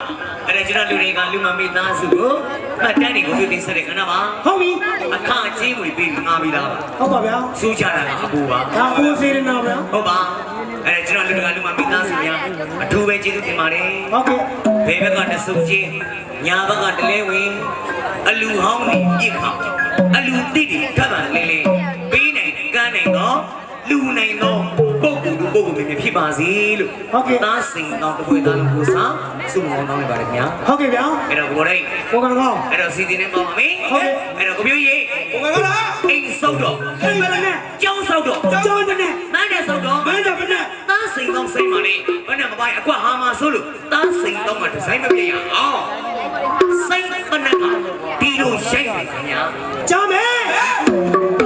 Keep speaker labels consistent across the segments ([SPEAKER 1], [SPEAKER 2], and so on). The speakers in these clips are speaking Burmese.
[SPEAKER 1] အဲ့ဒါကျွန်တော်လူတွေကလူမမိသားစုကိုမှတ်တမ်းတွေကိုပြုတင်ဆက်တဲ့ခဏပါ
[SPEAKER 2] ဟုတ်ပြီ
[SPEAKER 1] အခအချင်းဝင်ပြီးငါပြီးသားပါ
[SPEAKER 2] ဟုတ်ပါဗျာ
[SPEAKER 1] စူးကြတာကအပူပါ
[SPEAKER 2] ဒါကိုစေရနာဗျာ
[SPEAKER 1] ဟုတ်ပါအဲ့ဒါကျွန်တော်လူတွေကလူမမိသားစုများအထူးပဲကျေးဇူးတင်ပါတယ်
[SPEAKER 2] ဟုတ်ကဲ့
[SPEAKER 1] ဘယ်ဘက်ကတဆုပ်ချင်းညာဘက်ကတလဲဝင်အလူဟောင်းနေပြစ်ခေါက်အလူတိတိထပ်ပါလေးလေးပေးနိုင်ကမ်းနိုင်တော့လူနိုင်တော့ ပုဂ္ဂိုလ်လူပုဂ္ဂိုလ်မြင်ဖြစ်ပါစေလို့သားစိန်တော်တပွေသားလို့ကိုစားစုမောင်းတောင်းလိုက်ပါတယ်ခင်ဗျာ
[SPEAKER 2] ဟုတ်ကဲ့ဗျာ
[SPEAKER 1] အဲ့တော့ကိုယ်တိုင်
[SPEAKER 2] ကိုကောင်ကောင်း
[SPEAKER 1] အဲ့တော့စီစဉ်နေပါပါမယ်
[SPEAKER 2] ဟုတ်ကဲ့
[SPEAKER 1] အဲ့တော့ကိုပြိုးကြီး
[SPEAKER 3] ကိုကကလား
[SPEAKER 1] အိမ်ဆောက်တော့
[SPEAKER 2] အိမ်မလည်းနဲ့
[SPEAKER 1] ကျောင်းဆောက်တော့
[SPEAKER 2] ကျောင်းမနဲ့
[SPEAKER 1] မန်းတဲ့ဆောက်တော့
[SPEAKER 2] မင်းတော့မနဲ့
[SPEAKER 1] သားစိန်တော်စိန်ပါလေဘယ်နဲ့မပိုင်အကွက်ဟာမှာဆိုလို့သားစိန်တော်မှာဒီဇိုင်းမပြည့်ရအောင်စိန်ခဏကဒီလိုရှိုက်တယ်ခင်ဗျာ
[SPEAKER 2] ကျောင်းမ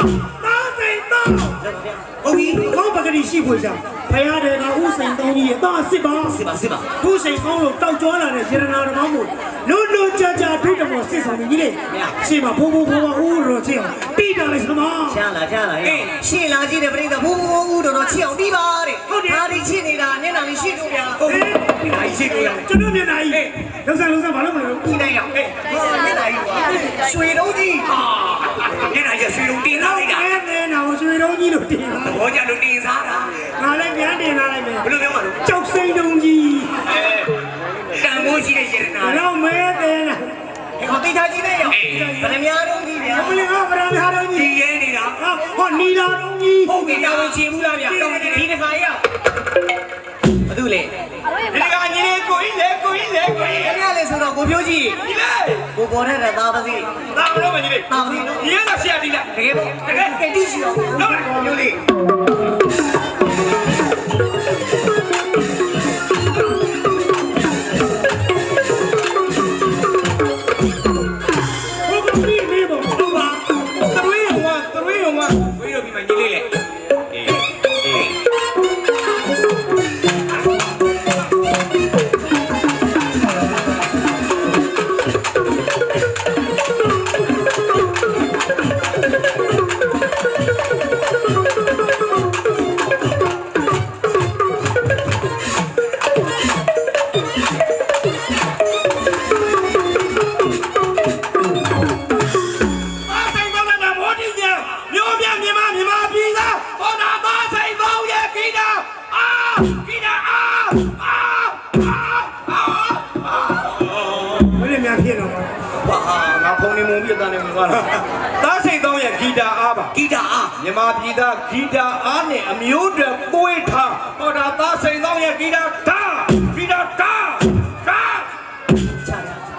[SPEAKER 1] စိန်
[SPEAKER 2] တော့
[SPEAKER 3] တော့
[SPEAKER 2] စိန်တော့
[SPEAKER 1] ဟုတ်ပြီ
[SPEAKER 2] ကောင်း
[SPEAKER 1] ပ
[SPEAKER 2] ကတိရှိဖွေစားဖယားတယ်ကဥစိန်သုံးကြီးရဲ့တော့အစ်စ်ပါ
[SPEAKER 1] စစ်ပါစစ်ပါ
[SPEAKER 2] ဥစိန်ကောင်းလို့တောက်ကြွားလာတဲ့ရတနာတော်ကောင်းကိုလွတ်လွတ်ကြကြဒုတမောစစ်ဆောင်ကြီးလေရှေ့မှာဘိုးဘိုးဘိုးဘိုးဥရောချစ်အောင်တိတာလိုက်စမ
[SPEAKER 4] ချာလာချာလာအေးရှေ့လာကြည့်တဲ့ပြိတ္တာဘိုးဘိုးဦးတော်တော်ချစ်အောင်တီးပါတဲ့ဒါဒီချစ်နေတာမျက်နှာလေးရှိလို့ဗျာ
[SPEAKER 1] ဟုတ်ပြီဒီတိုင်းရှိလို့ရ
[SPEAKER 2] ကျွန်တော်မျက်နှာကြီး လုံးစားလုံးစားဘာလို့မလဲ
[SPEAKER 1] ဒီတိုင်းရောက်ဟဲ့
[SPEAKER 4] ဟာမျက်နှာကြီးကွာရွှေတုံးကြီး
[SPEAKER 1] ညနေရဆွေလုံးတင်လာလိုက်တာ
[SPEAKER 2] အဲနဲနာရွှေတော်ကြီးလို့တင်လာ
[SPEAKER 1] ဘောကြလို့တင်စားတာ
[SPEAKER 2] ငါလည်းပြန်တင်လာလိုက်မယ်
[SPEAKER 1] ဘယ်လိုပြောမှာလဲ
[SPEAKER 2] ကြောက်စိန်တုံကြီး
[SPEAKER 1] တန်ဖိုးရှိတဲ့ရတနာ
[SPEAKER 2] ဘလောက်မဲတယ်လား
[SPEAKER 4] ဒီကိုတိတ်ထားကြည့်နေရောဗရမများတုံးကြီးဗျာ
[SPEAKER 2] ဘလင်ကဗရာများတော်
[SPEAKER 1] ဒီ
[SPEAKER 2] ကြီး
[SPEAKER 1] ရဲနေတာ
[SPEAKER 2] ဟာဟောနီလာတော်ကြီး
[SPEAKER 1] ဟုတ်ပြီ
[SPEAKER 4] တာ
[SPEAKER 1] တာ
[SPEAKER 4] ဝ
[SPEAKER 1] ဝန်
[SPEAKER 4] င်
[SPEAKER 1] ချ
[SPEAKER 4] ချေဘူးလားဗျာဒီတစ်ခါရောက်ဘာလို့လဲ
[SPEAKER 3] ဒီကညီလေး ကိုကြီးလေကိုကြီးလေကိုကြီး
[SPEAKER 4] ခင်ဗျားလေဆိုတော့ကိုပြိုးကြီး
[SPEAKER 3] ဒီလေ
[SPEAKER 4] ကိုပေါ်တဲ့သားပါစီ
[SPEAKER 3] ဒါမလို့မညီလေး
[SPEAKER 4] သားပါစီနော်
[SPEAKER 3] ညီရတော့ဆရာဒီလား
[SPEAKER 4] တကယ်ပေါ့တကယ်ကတိရှိအောင်
[SPEAKER 3] ဟုတ်လား
[SPEAKER 4] မျိုးလေး
[SPEAKER 1] တော့
[SPEAKER 3] ရဲ့ဂီတာအားပါ
[SPEAKER 1] ဂီတာအား
[SPEAKER 3] မြမပြည်သားဂီတာအားနဲ့အမျိုးတွေပွေးထားဟောတာသားစိန်တော့ရဲ့ဂီတာဓာဂီတာဓာဓာ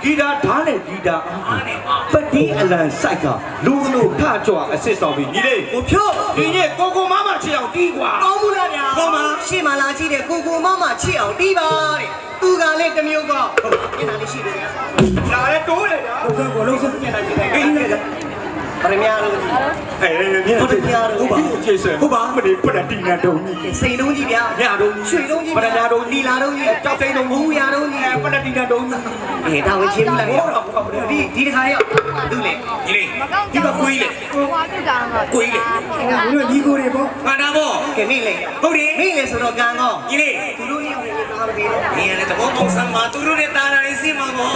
[SPEAKER 3] ဂီတာဓာနဲ့ဂီတာအား
[SPEAKER 1] အားနဲ့ပါ
[SPEAKER 3] ပတိအလံစိုက်ကလူလူထကြွအစ်စ်ဆောင်ပြီးညီလေး
[SPEAKER 4] ကိုဖြိုး
[SPEAKER 3] ဒီနေ့ကိုကိုမမချစ်အောင်တီးကွာ
[SPEAKER 4] ကောင်းဘူးလားဗျာကောင်းပါရှေ့မှာလာကြည့်တဲ့ကိုကိုမမချစ်အောင်တီးပါတဲ့သူကလည်းတစ်မျိုးကောမျက်နှာလေးရှိတယ်ဗျာ
[SPEAKER 3] လာရဲတိုးတယ်ဗျာ
[SPEAKER 2] လုံးစားကိုလုံးစား
[SPEAKER 4] မျက်နှာကြည့်တယ်
[SPEAKER 3] အေးလေ
[SPEAKER 4] ပရမယာလို့
[SPEAKER 3] အဲမြင်ပရမယာလို့ဟုတ်ပါကျေးဇူးဟုတ်ပါမနေပရတိနာတုံကြီး
[SPEAKER 4] စိန်တုံးကြီးဗျာ
[SPEAKER 3] ညတုံးကြီး
[SPEAKER 4] ရွှေတုံးကြီး
[SPEAKER 3] ပရမယာတုံး
[SPEAKER 4] လီလာတုံးကြီး
[SPEAKER 3] ကြောက်စိန်တုံး
[SPEAKER 4] မဟုတ်ရာတုံးကြီး
[SPEAKER 3] ပရတိနာတုံးကြီး
[SPEAKER 4] အေးဒါဝင်ချင်းဘူးလားဟုတ်ပါဘူးဒီဒီတစ်ခါရောက်သူ့လေ
[SPEAKER 1] ကြီးလေးဒီကကိုကြီးလေကိုကြီးလေ
[SPEAKER 2] ဘုရားဒီကိုတွေပေါ့
[SPEAKER 1] ဟာဒါပေါ့
[SPEAKER 4] ကဲမိလေ
[SPEAKER 1] ဟုတ်တယ်
[SPEAKER 4] မိလေဆိုတော့ကံကော
[SPEAKER 1] ကြီးလေး
[SPEAKER 4] သူတို့နေဝင်တာပဲတော့နေရတ
[SPEAKER 1] ယ်တဘောပေါင်းဆမ်းမှာသူတို့နဲ့တာတာလေးစီးမှာ
[SPEAKER 4] ပေါ့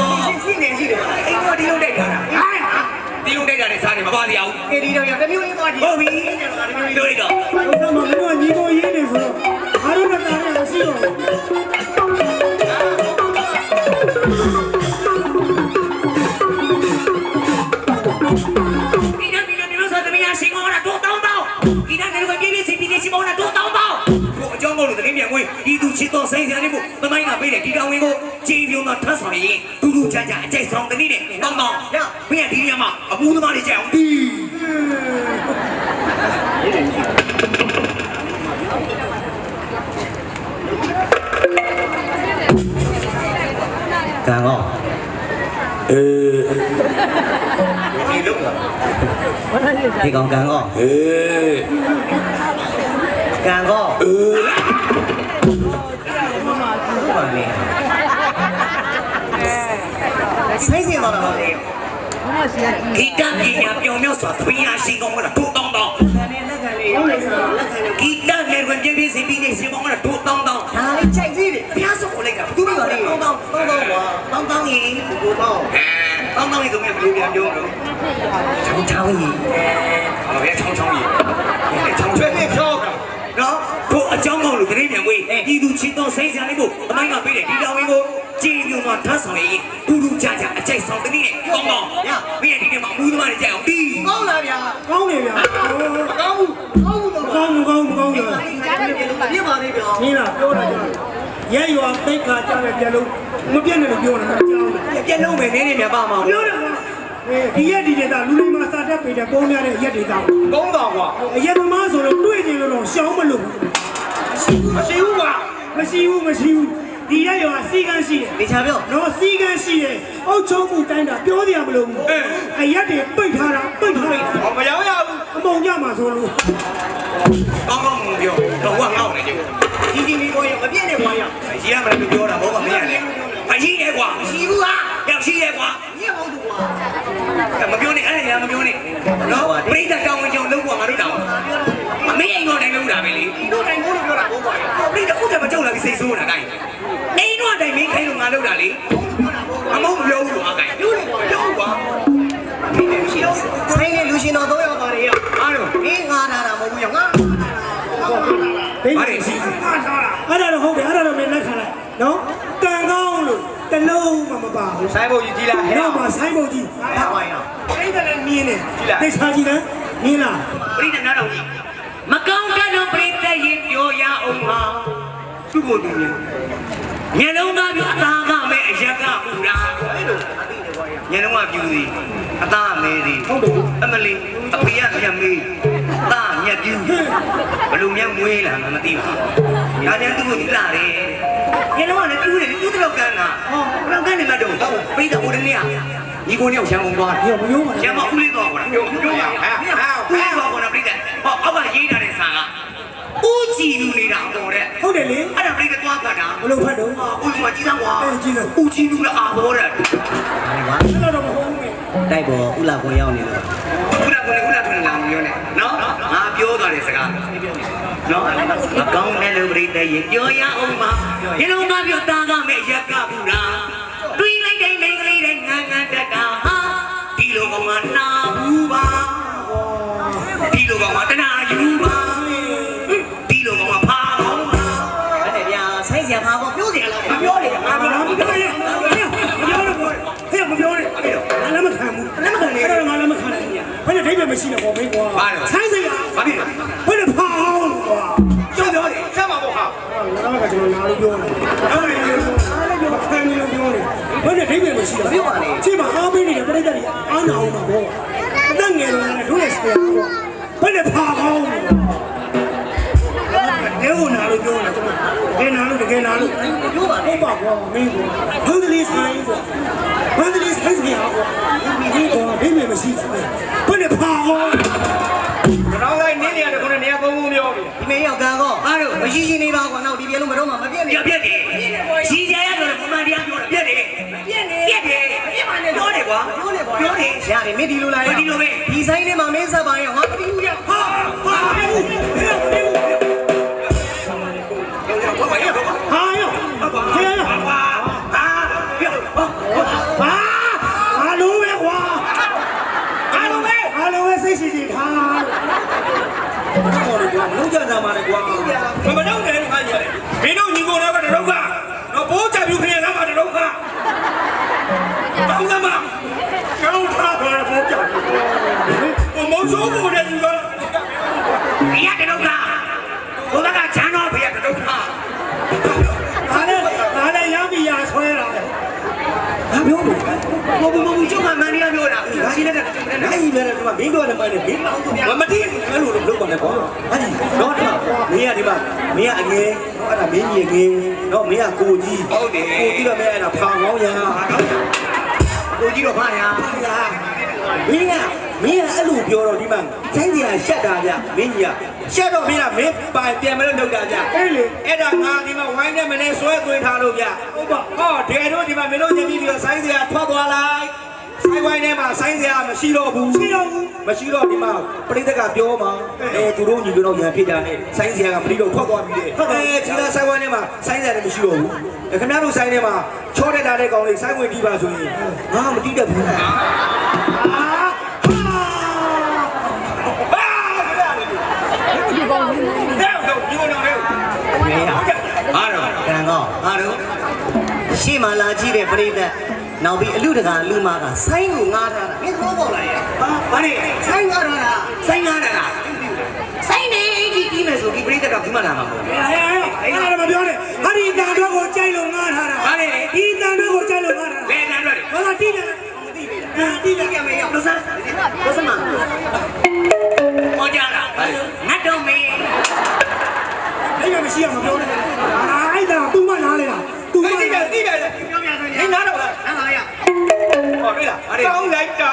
[SPEAKER 4] စီးနေစီးတယ်
[SPEAKER 1] အဲ့တော့ဒီလိုလိုက်တာဟာ ဒီလိုတိုက်တာနဲ့စားတယ်မပါတရားဘူး
[SPEAKER 4] ကဲဒီတော့ရောက်တမျိုးလေးသွားကြည့်
[SPEAKER 1] ဟုတ်ပြီတို့လိုက်တော့
[SPEAKER 2] ဥစ္စာမင်းတို့ညီကိုရင်းနေဆိုတော့အားလုံးနဲ့တားရမရှိတော့ဘူး
[SPEAKER 1] တော်ဆိုင်စရာလေးကိုသမိုင်းကပေးတယ်ဒီတောင်ဝင်ကိုကြည်ပြုံတော့ထပ်ဆောင်ရင်တူတူချာချာအကျိုက်ဆောင်တနည်းနဲ့တောင်းတောင်းရမင်းကဒီနေရာမှာအပူသမားတွေကြိုက်အောင်ဒီ
[SPEAKER 4] ကံကော
[SPEAKER 3] အေး
[SPEAKER 1] ဒီလုံး
[SPEAKER 4] ဒီကောင်ကံကော
[SPEAKER 3] အေး
[SPEAKER 4] ကံကော
[SPEAKER 3] အေး
[SPEAKER 4] ပါလေဆိုင်စင်တော့တော့လေ
[SPEAKER 1] ဒီကပညာပြောင်းမြောက်စွာသမီးရရှင်ကောတာတော့တောင်းတောင်း
[SPEAKER 4] ကနေလက်ခံလေးရောက်နေဆိုတော့လက်ခံလေး
[SPEAKER 1] ဂီတနဲ့ဝင်ပြင်းပြင်းစင်ပြီးနေရှင်မောင်ကတို့တောင်းတောင်း
[SPEAKER 4] ဒါလေးချိန်ကြည့်တယ်
[SPEAKER 1] ဘုရားဆုံးကိုလိုက်တာ
[SPEAKER 4] သူ့မိပါလေတောင်းတောင်းတောင်းတောင်းကွာ
[SPEAKER 1] တောင်းတောင်းရင်
[SPEAKER 4] ကိုတော့
[SPEAKER 1] အဲတောင်းတောင်းရင်ဆိုမြဘယ်လိုပြန်ပြောလို့
[SPEAKER 4] ချောင်းချောင်းကြီး
[SPEAKER 1] အဲဘယ်ချောင်းချောင်းကြီးအဲချောင်း
[SPEAKER 3] ကျွ
[SPEAKER 1] ချောေးင်း
[SPEAKER 3] နေချောက
[SPEAKER 1] နော်တို့အကြောင်းကောင်းလို့တရင်ပြန်ဝေးဤသူချင်းတော်ဆိုင်စရာလေးကိုအမိုင်းကပေးတယ်ဒီတော်ဝင်ကိုကြည်ညိုမှာထပ်ဆောင်ရင်တူတူကြကြအကြိုက်ဆောင်တနည်းနဲ့ကောင်းကောင်းရမင်းဒီနေ့မှာမူးသမားတွေကြိုက်အောင်ဒီ
[SPEAKER 4] ကောင်းလားဗျာ
[SPEAKER 2] ကောင်းတယ်ဗျာ
[SPEAKER 3] မကောင်းဘူး
[SPEAKER 4] ကောင်းဘူးတော့
[SPEAKER 2] ကောင်းမကောင်းမကောင်းတယ်
[SPEAKER 4] ပြပါသေးဗျာ
[SPEAKER 2] နင်းလားပြောတာကြာရဲရွာသိခါကြတဲ့ပြလုံးမပြတ်နဲ့လို့ပြောတာကြောင်းတယ်
[SPEAKER 1] ပြက်လုံးမယ်နင်းနေမြပါမှာ
[SPEAKER 2] ပြောတယ်ကွာအဲ ဒီရက်ဒီဒေတာလူလေးမှာစာတက်ပေတဲ့ပုံများတဲ့ရက်ဒေတာ
[SPEAKER 3] ကောင်းတာကွာ
[SPEAKER 2] အရက်သမားဆိုလို့တွေ့ကြလို့တော့ရှောင်းမလို့
[SPEAKER 3] မရှိဘူးကွာ
[SPEAKER 2] မရှိဘူးမရှိဘူးဒီရက်ရွာစီကန်းရှိတယ်
[SPEAKER 4] ဒီချာပြော
[SPEAKER 2] နော်စီကန်းရှိတယ်အုတ်ချုံမှုတိုင်းတာပြောကြရမလို့ဘူးအရက်တွေပိတ်ထားတာပိတ်ထားတာ
[SPEAKER 3] ဟောမရောက်ရဘူး
[SPEAKER 2] အမုံကြမှာဆိုလို့
[SPEAKER 1] ကောင်းကောင်းမပြောတော့ဝါငေါ့နေကြ
[SPEAKER 4] ဒီဒီလေးပေါ်ရမပြည့်နဲ့ပေါ်ရ
[SPEAKER 1] ရေးရမယ်လို့ပြောတာဘောကမင်းရလေအကြီးတယ်ကွာ
[SPEAKER 4] ရှိဘူးဟာ
[SPEAKER 1] ရောက်ရှိတယ်ကွာ
[SPEAKER 4] ညက်ဟုတ်သူကွာ
[SPEAKER 1] မပြောနဲ့အဲ့ဒါမပြောနဲ့နော်ပြိတ္တတောင်းဝင်ကြုံလုံးကွာငါတို့တောင်းမမင်းအိမ်တော့တိုင်းလုံးတာပဲလေ
[SPEAKER 4] တို့တိုင်းကိုလို့ပြောတာဘိုးကွာ
[SPEAKER 1] ပြိတ္တခုတည်းမကြုံလာပြီးစိတ်ဆိုးတာတိုင်းအိမ်တော့တိုင်းမင်းခိုင်းလို့ငါလုံးတာလေအမုန်းမပြောဘူးကွာကိုင်းပြောတယ်ကွာပြောကွာ
[SPEAKER 4] ဆိုင်နေလူရှင်တော်တော့ရောက်ပါလေရ
[SPEAKER 1] အားတော့
[SPEAKER 4] အင်းငါထားတာမဟုတ်ဘူးရငါ
[SPEAKER 2] ဒိတ်
[SPEAKER 1] ဘာတွေရှိ
[SPEAKER 2] အဲ့ဒါတော့ဟုတ်တယ်အဲ့ဒါတော့မင်းလက်ခံလိုက်နော်ကံကောင်းလို့ တလုံးမှမပါဘူး
[SPEAKER 3] ဆိုင်ဖို့ကြီးကြီးလားဟဲ့
[SPEAKER 2] နောက်မှာဆိုင်းပုံကြီး
[SPEAKER 4] ထားပါရ
[SPEAKER 2] အဲ့ဒါလည်းမြင်တယ်သိချာကြည့်တယ်မြင်လား
[SPEAKER 1] ပြိတ္တနားတော်ကြီးမကောင်းတဲ့တော့ပြိတ္တရင်ပြောရအောင်ပါသူ့ကိုယ်သူမျက်လုံးသားပြအသားကမဲ့အရက်ကပူတာညလုံးကပြူသည်အသားမဲသည်
[SPEAKER 2] ဟုတ်တယ်
[SPEAKER 1] အမလီအဖေရမြတ်မေးသားမြတ်ပြူဘလို့မြတ်မွေးလာမှမသိပါဘူးညာညာသူ့ကိုလာတယ် ညလုံးကလည်းပြူတယ်ပြူတော့ကန်းတာဟောဘယ်ကန်းနေမှတော့ပြိတ္တဟိုတနေ့ကညီကိုညောက်ရန်ကုန်သွားတယ်
[SPEAKER 2] ဒီမယုံပါ
[SPEAKER 1] ရမဦးလေးတော့ကွာပြောပြောရဟဲ့ဟဲ့ဦးလေးတော့ကွာပြိတ္တဟောအောက်ကရေးထားတဲ့စာကဦးကြည်လူနေတာပေါ်တဲ့
[SPEAKER 2] ဟုတ်တယ်လေ
[SPEAKER 1] အဲ့ဒါပြိတ္တသွားကတာ
[SPEAKER 2] ဘလို့ဖတ်တော့
[SPEAKER 1] ဟာဦးကကြည်သားကွာ
[SPEAKER 2] အဲ့ကြည့်တယ်
[SPEAKER 1] ဦးကြည်လူလာအာပေါ်တဲ့
[SPEAKER 2] အဲ့တော့မဟုတ်ဘူး
[SPEAKER 4] တိုက်ပေါ်ဥလာပေါ်ရောက်နေလို့
[SPEAKER 1] ဦးလာကိုဦးလာကိုလာမပြောနဲ့နော်ငါပြောသွားတဲ့စကား နော်အကောင်းတဲ့လူပြိတ္တရေပြောရအောင်ပါဒီလိုမှပြောတာကမဲ့ရက်ကဘူးလားတွေးလိုက်တဲ့မိန်းကလေးတဲ့ငန်းငန်းတက်တာဟာဒီလိုကောင်ကနာဘူးပါဒီလိုကောင်ကတနာယူပါဒီလိုကောင်ကဖာကောင်းပါ
[SPEAKER 4] အဲ့ဒါဗျာဆိုင်စရာဖာပေါ်ပြောစရာလားမပြောနေတယ်ငါ
[SPEAKER 2] ငါမပြောရမပြောလို့ဟဲ့မပြောနဲ့ငါလည်းမခံဘူးလည်းမခံနဲ့အဲ့တော့ငါလည်းမခံနဲ့ဘယ်နဲ့ဒိတ်ပဲမရှိတော့ဘောမင်းကွာဆိုင်းစရာ
[SPEAKER 1] ဘာဖြစ်လဲ
[SPEAKER 2] က
[SPEAKER 1] ကျွ
[SPEAKER 2] န်တော်နားလို့ပြောနေအဲ့ဒါလည်းအားလည်းမခံဘူးလို့ပြောနေဘယ်နဲ့ဒိတ်ပဲမရှိတော့ချိန်မှာအားပေးနေတဲ့ပြိတ္တတွေအားနာအောင်ပါဘောအသက်ငယ်တော့လည်းတို့ရဲ့စပယ်ကွာဘယ်နဲ့ဖာအောင်လဲကိုနားလို့ပြောနေတာကျွန်တော်တကယ်နားလို့တကယ်နားလို့
[SPEAKER 4] ပြောပါလေ
[SPEAKER 2] ဟုတ်ပါကွာမင်းကွာဘန်ဒလီဆိုင်ကွာဘန်ဒလီဆိုင်စရာကွာဒီကွာဒိတ်ပဲမရှိဘူးဘယ်နဲ့ဖာကော
[SPEAKER 3] ကျွ တော့
[SPEAKER 4] မှမပြည့်နေ
[SPEAKER 1] ပြပြက်တယ်စီကြရတော့ပုံမှန်တရားပြောတာပြက်တယ်
[SPEAKER 4] ပြည့်နေ
[SPEAKER 1] ပြက်တယ်ပြက်ပါနဲ့ပြောတယ်ကွာ
[SPEAKER 4] ပြောနေကွာ
[SPEAKER 1] ပြောတယ်
[SPEAKER 4] ရတယ်မင်းဒီလိုလာရ
[SPEAKER 1] ဒီလိုပဲ
[SPEAKER 4] ဒီဆိုင်ထဲမှာမင်းဆက်ပါရင်ငါတီးဦးရ
[SPEAKER 1] ဟာဟာဘယ်ဘူးဘယ်ဘူးဘယ်ဘူးဘာဘာရဘာ
[SPEAKER 2] ဟာယောဟဲ့ယော
[SPEAKER 1] ဘာဟာပြောဟာ
[SPEAKER 2] ဟာအားလုံးပဲကွာ
[SPEAKER 1] အားလုံးပဲ
[SPEAKER 2] အားလုံးပဲစိတ်ရှိရှိထား
[SPEAKER 3] ဟောလေကွာမလုံးကြတာမှာလေကွာမမတော့တယ်လို့ခါကြီးမင်းတို့ညီကိုတော့ကတရုပ်ကတော့ဘိုးချပြူခရင်ကမှတရုပ်ကတောင်းသမားကျောင်းထားတယ်ဘိုးချပြူဟိုမောင်စိုးဖို့တဲ့သူက
[SPEAKER 1] ဘယ်ရတဲ့တော့ကဘုရားကချ ဘုံဘုံဘုံကျုပ်ကမန်တရားပြောတာဒါရှိနေတဲ့ကျုပ်နဲ့
[SPEAKER 3] နိုင်ပဲဒီမှာမင်းတို့လည်းပါတယ်မင်းမမတိအဲ့လိုလုပ်ပါနဲ့ကွာဟာဒီတော့ဒီမှာမင်းကဒီမှာမင်းကအငယ်တော့အဲ့ဒါမင်းကြီးငယ်တော့မင်းကကိုကြီး
[SPEAKER 1] ဟုတ်တယ်
[SPEAKER 3] ကိုကြီးတော့မင်းအဲ့ဒါဖာကောင်းရာ
[SPEAKER 1] ကိုကြီးတော့ဖာရ
[SPEAKER 3] ဖာရာမင်းက မင်းကအဲ့လိုပြောတော့ဒီမှာဆိုင်စရာရှက်တာဗျမင်းကြီးကရှက်တော့မင်းကမင်းပိုင်ပြန်မလို့လုပ်တာဗျ
[SPEAKER 2] အဲ့လေ
[SPEAKER 3] အဲ့ဒါငါဒီမှာဝိုင်းနဲ့မနေဆွဲသွင်းထားလို့ဗျဟုတ်ပါဟောဒဲတို့ဒီမှာမင်းတို့ညပြီးပြီးတော့ဆိုင်စရာထွက်သွားလိုက်ဆိုင်ဝိုင်းထဲမှာဆိုင်စရာမရှိတော့ဘူး
[SPEAKER 2] ရှိတော့ဘူး
[SPEAKER 3] မရှိတော့ဒီမှာပြိတ္တကပြောမှာအဲသူတို့ညီတို့တော့ရံဖြစ်ကြတယ်ဆိုင်းစရာကမပြီးတော့ထွက်သွားပြီလေအဲဒီကဆိုင်ဝိုင်းထဲမှာဆိုင်းစရာလည်းမရှိတော့ဘူးအဲခင်ဗျားတို့ဆိုင်ထဲမှာချောတက်တာတဲ့ကောင်လေးဆိုင်းဝင်တီးပါဆိုရင်ငါမတီးတတ်ဘူး
[SPEAKER 2] အာဟာ
[SPEAKER 3] တဲ့တော့ဒီ လိုတော့လေ
[SPEAKER 4] မေရ
[SPEAKER 1] အားတော့
[SPEAKER 4] ကန်ကော
[SPEAKER 1] အားတော့
[SPEAKER 4] ရှေ့မှာလာကြည့်တဲ့ပြိသက်နောက်ပြီးအလူတကာလူမကဆိုင်းကိုငားထားတာမင်းသောပေါ်လာရဲ့
[SPEAKER 1] ဘာလဲ
[SPEAKER 4] ဆိုင်းငားထားတာ
[SPEAKER 1] ဆိုင်ကားတာလားဆိုင်နေကြီးကြီးမယ်ဆိုဒီပြိတ္တကဘူးမလာမှာပေါ့
[SPEAKER 2] ဟဲ့ဟဲ့အဲ့ဒါမပြောနဲ့ဟာဒီတန်တော့ကိုကြိုက်လို့ငားထားတာ
[SPEAKER 1] ဘာလဲ
[SPEAKER 2] ဒီတန်တော့ကိုကြိုက်လို့ငားထားတာ
[SPEAKER 1] လဲတန်းတော့
[SPEAKER 2] ဘာသာတိတယ်အာတိတယ်
[SPEAKER 4] ပြမေရောက်လို့စားလို့စမ
[SPEAKER 1] ဟောကြတာငတ်တော့မင်း
[SPEAKER 2] အဲ့ဒါမရှိအောင်မပြောနဲ့အဲ့ဒါသူ့မနားလေတာသူ့မ
[SPEAKER 3] တိတယ်တိတယ်
[SPEAKER 1] ပြောပြဆိုရ
[SPEAKER 3] နေ
[SPEAKER 1] င်
[SPEAKER 3] နာတော့လား
[SPEAKER 1] နားပါရ
[SPEAKER 3] ဟောတွေ့လားကောင်းလိုက်တာ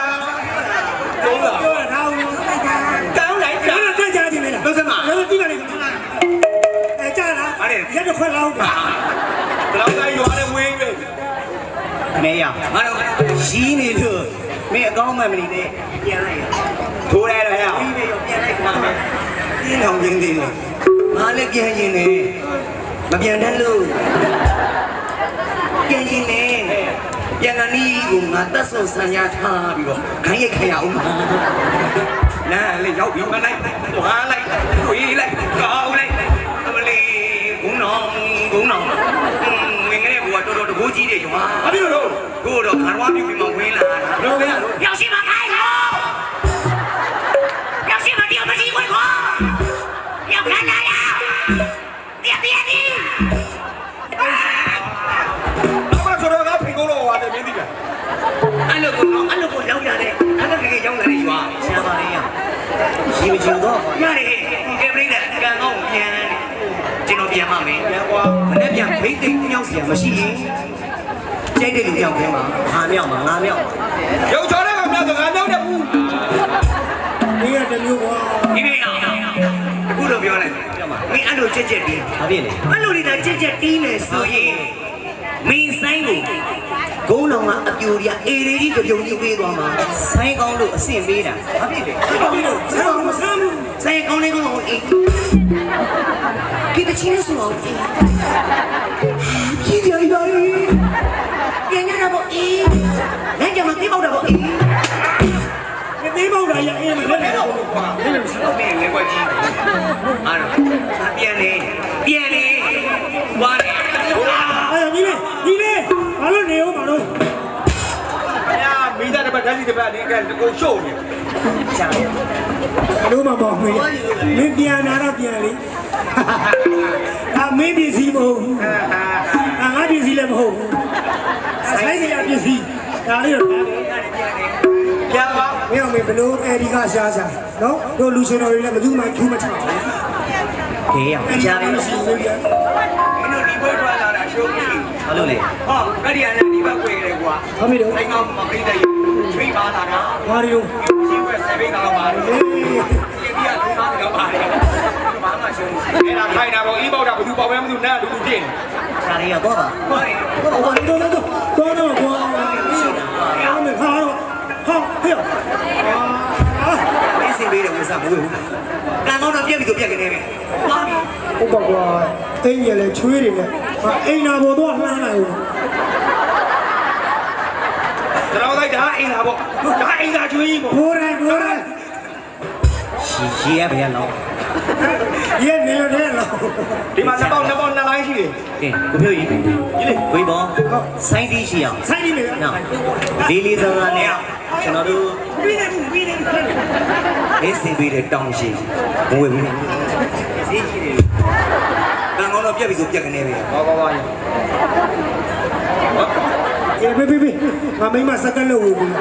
[SPEAKER 3] ကောင်းလား
[SPEAKER 2] ပြောတာထားဦးလိုက်တာ
[SPEAKER 3] ကောင်းလိုက်တာ
[SPEAKER 2] အဲ့ဒါကြကြခြင်းလေလား
[SPEAKER 1] လို့စမ
[SPEAKER 2] အဲ့ဒါတိတယ်လေအဲကြလားရက်တော့ခွက်လောက်တာ
[SPEAKER 3] ဘလောက်တိုင်းရွာနဲ့ဝင်းပဲ
[SPEAKER 4] မေရ
[SPEAKER 1] ငါတော့
[SPEAKER 4] ရီးနေလို့မင်းအကောင်းမှမနေနဲ့ပြန်လိုက်ရ
[SPEAKER 3] ထိုးရတော့ရအောင်
[SPEAKER 4] ပြီးပြီရောပြန်လိုက်ပါမယ်
[SPEAKER 1] ပြင်းအောင်ပြင်းသေးတယ် ငါလည်းပြန်ရင်လေမပြန်တတ်လို့ပြန်ရင်လေပြန်ကနီးကိုငါတတ်ဆုံဆံရထားပြီးတော့ခိုင်းရိုက်ခိုင်းရအောင်နားလေရောက်ပြီးမလိုက်ဝါလိုက်ခွေးလိုက်ကောင်းလိုက်အမလီဂုံတော်ဂုံတော်ငငယ်ကတော်တော်တကိုးကြီးတယ်ကွာ
[SPEAKER 3] ဘာဖြစ်လို့
[SPEAKER 1] ကိုတော့ခါရွားပြူပြီးမှဝင်လာတာ
[SPEAKER 3] ဘယ်လိုလဲ
[SPEAKER 1] ရောက်ရှိပါလား တွေရွာဆရာပါလေးရရေမချူတော့ရတယ်ကဲ
[SPEAKER 3] ပြိတဲ့ကံတော့ပြန်ကျွန်တော်ပြန်မမင်း
[SPEAKER 1] ပြန်ကွာမ
[SPEAKER 4] နေ့ပြန်မိတ်
[SPEAKER 3] သိမြောက်
[SPEAKER 1] เสียမရှိရင်ကြိုက်တဲ့လူပြောင်းခဲမှာ
[SPEAKER 4] ငါမြောက်မှာငါမြောက်
[SPEAKER 3] ရုပ်ချော်တဲ့ကမြောက်ဆိုငါမြောက်တဲ့ဘူး
[SPEAKER 2] ဒီကတမျိုးကွာ
[SPEAKER 1] ဒီနေ့အောင်အခုတော့ပြောလိုက်မင်းအဲ့လိုကြက်ကြက်တီး
[SPEAKER 4] ဘာဖြစ်လဲ
[SPEAKER 1] အဲ့လိုနေတာကြက်ကြက်တီးနေဆိုရင်မင်းဆိုင်ကို ဂုံးတော်မှာအပြိုရအေရီကြီးကြုံကြီးပေးသွားမှာ
[SPEAKER 4] ဆိုင်းကောင်းလို့အဆင့်ပေးတာဘာဖြစ်လဲ
[SPEAKER 2] ဘာဖြစ်လို့ဆမ်းမဆမ်းဘူး
[SPEAKER 1] ဆိုင်ကောင်းလေးကောင်းအေးကိတချင်းနဲ့ဆိုတော့အေးကြီးကြရရပြန်ရတော့အေးလက်ကြမှာပြေးပေါက်တော့အေး
[SPEAKER 2] မသိမောက်တာရအေးမလဲတော့ကွာအဲ့လိုရှိ
[SPEAKER 1] မင်းလည်းကွက်ကြီးအားတော့ပြန်လေပြန်လေဝါနေ
[SPEAKER 2] အဲ့ညီလေးညီလေးဘာလို့နေအောင်မလို့
[SPEAKER 3] ညာမိသားတစ်ပတ်ဓာတ်စီတစ်ပတ်နေကတကုံရှုပ်နေ
[SPEAKER 4] ရှာတယ်
[SPEAKER 2] ဘလို့မပေါ့မင်းမင်းပြန်လာတော့ပြန်လေအာမင်းပစ္စည်းမဟုတ်ဘူးအာငါပစ္စည်းလည်းမဟုတ်ဘူးဆိုင်စရာပစ္စည်းဒါလေးတော့
[SPEAKER 3] ပြန်ပါ
[SPEAKER 2] မင်းအောင်မင်းဘလို့အဲဒီကရှားရှားနော်တို့လူရှင်တော်တွေလည်းဘယ်သူမှထူးမချဘူး
[SPEAKER 4] ခေးရအောင်ရှာတ ယ်
[SPEAKER 2] မရှိဘူးဗျာ
[SPEAKER 1] မင်းတို့ဒီဘက်ထွက်လာတာရှုံးပြီ
[SPEAKER 4] ဘာလို့လဲ
[SPEAKER 1] ဟောအဲ့ဒီအနေဒီဘက်ကိုရတယ်ကွာ
[SPEAKER 2] ဘာဖြစ်တော့
[SPEAKER 1] ဆိုင်ကောင်မပိတ်တဲ့ချိတ်ပါလာတာ
[SPEAKER 2] ဘာတွေတော့
[SPEAKER 1] ရှိဝဲဆေဘိတ်ကောင်ပါလေဒီကလူသားတွေကပါတယ်ဘာမှရှုံးမရှိ
[SPEAKER 3] အဲ့ဒါထိုင်တာပေါ့အီးပေါက်တာဘယ်သူပေါက်ပဲမသိဘူးနားလူလူပြင်း
[SPEAKER 4] ခြာရီကတော့ပါ
[SPEAKER 1] ဘူး
[SPEAKER 2] ဟောတော့တော့တော့တော့ကွာအားမခါတော့ဟာဟဲ့
[SPEAKER 1] မင်းစင်ပေးတယ်ဝစားမဝေဘူးကံကောင်းတော့ပြက်ပြီးတော့ပြက်ကနေပဲပါပြီ
[SPEAKER 2] ဟုတ်ပါကွာအင်းကြီးလည်းချွေးတယ်နဲ့ အိမ်နာပေါ်တော့လှမ်းလိုက်ဘူး
[SPEAKER 3] ကျွန်တော်လိုက်ဒါအိမ်သာပေါ့ဒါအိမ်သာကျွေးကြီးပေါ့
[SPEAKER 2] ဘိုးတိုင်းဘိုးတိုင်း
[SPEAKER 4] ရှီရှီရဘယ်လောက်
[SPEAKER 2] ရဲ့နေရတဲ့လောက်
[SPEAKER 3] ဒီမှာနှစ်ပေါက်နှစ်ပေါက်နှစ်လိုင်းရှိတယ်
[SPEAKER 4] ကဲကိုဖြိုးကြီးကြီးလေဝေးပေါ်စိုင်းတီးရှိအောင်
[SPEAKER 2] ဆိုင်နေလေ
[SPEAKER 4] နော်ဒီလေးစကားနဲ့ကျွန်တော်တို့
[SPEAKER 2] ပြီးနေပြီးနေ
[SPEAKER 1] မင်းစင်ပေးတယ်တောင်းရှိမဝေဘူးစီးကြီးတယ် ကံကောင်းတော့ပြက်ပြီးတော့ပြက်ကနေပဲ
[SPEAKER 3] ဟောကောပါရင်
[SPEAKER 2] အေးဘေဘေဘေငါမိမစကလို့ဝင်ပြီ
[SPEAKER 3] မ